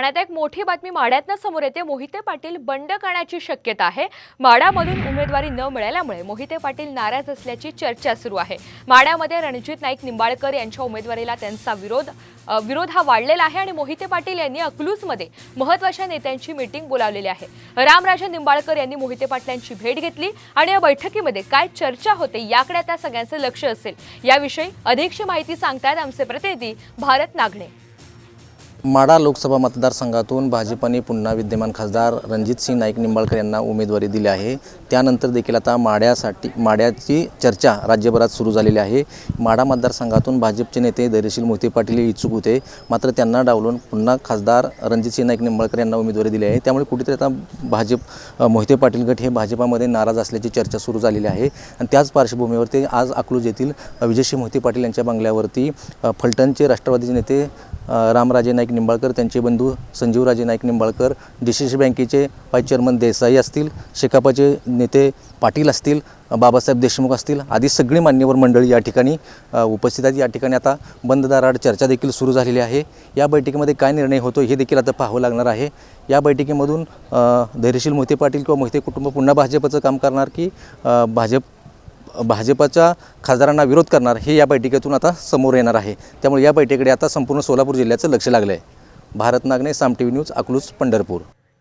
आणि आता एक मोठी बातमी माड्यातनं समोर येते. मोहिते पाटील बंड करण्याची शक्यता आहे. माड्यामधून उमेदवारी न मिळाल्यामुळे मोहिते पाटील नाराज असल्याची चर्चा सुरू आहे. माड्यामध्ये रणजित नाईक निंबाळकर यांच्या उमेदवारीला त्यांचा विरोध विरोध हा वाढलेला आहे आणि मोहिते पाटील यांनी अकलूजमध्ये महत्त्वाच्या नेत्यांची मीटिंग बोलावलेली आहे. रामराजे निंबाळकर यांनी मोहिते पाटलांची भेट घेतली आणि या बैठकीमध्ये काय चर्चा होते याकडे आता सगळ्यांचं लक्ष असेल. याविषयी अधिकची माहिती सांगतायत आमचे प्रतिनिधी भारत नागणे. माडा लोकसभा मतदारसंघातून भाजपाने पुन्हा विद्यमान खासदार रणजितसिंह नाईक निंबाळकर यांना उमेदवारी दिली आहे. त्यानंतर देखील आता माढ्यासाठी माढ्याची चर्चा राज्यभरात सुरू झालेली आहे. माढा मतदारसंघातून भाजपचे नेते धैर्यशील मोहिते पाटील हे इच्छुक होते. मात्र त्यांना डावलून पुन्हा खासदार रणजितसिंह नाईक निंबाळकर यांना उमेदवारी दिली आहे. त्यामुळे कुठेतरी आता भाजप मोहिते पाटील गट हे भाजपामध्ये नाराज असल्याची चर्चा सुरू झालेली आहे. आणि त्याच पार्श्वभूमीवरती आज अकलूज येथील अ, विजयसिंह मोहिते पाटील यांच्या बंगल्यावरती फलटणचे राष्ट्रवादीचे नेते रामराजे नाईक निंबाळकर त्यांचे बंधू Sanjivraje Naik Nimbalkar D C C बँकेचे व्हाईस चेअरमन देसाई असतील शेकापाचे नेते पाटील असतील बाबासाहेब देशमुख असतील आदी सगळी मान्यवर मंडळी या ठिकाणी उपस्थित आहेत. या ठिकाणी आता बंद दाराआड चर्चा देखील सुरू झालेली आहे. या बैठकीमध्ये काय निर्णय होतो हे देखील आता पाहावं लागणार आहे. या बैठकीमधून धैर्यशील मोहिते पाटील किंवा मोहिते कुटुंब पुन्हा भाजपचं काम करणार की भाजप भाजपाच्या खासदारांना विरोध करणार हे या बैठकीतून आता समोर येणार आहे. त्यामुळे या बैठकीकडे आता संपूर्ण सोलापूर जिल्ह्याचं लक्ष लागलं आहे Bharat Nagane Saam T V news Akluj Pandharpur.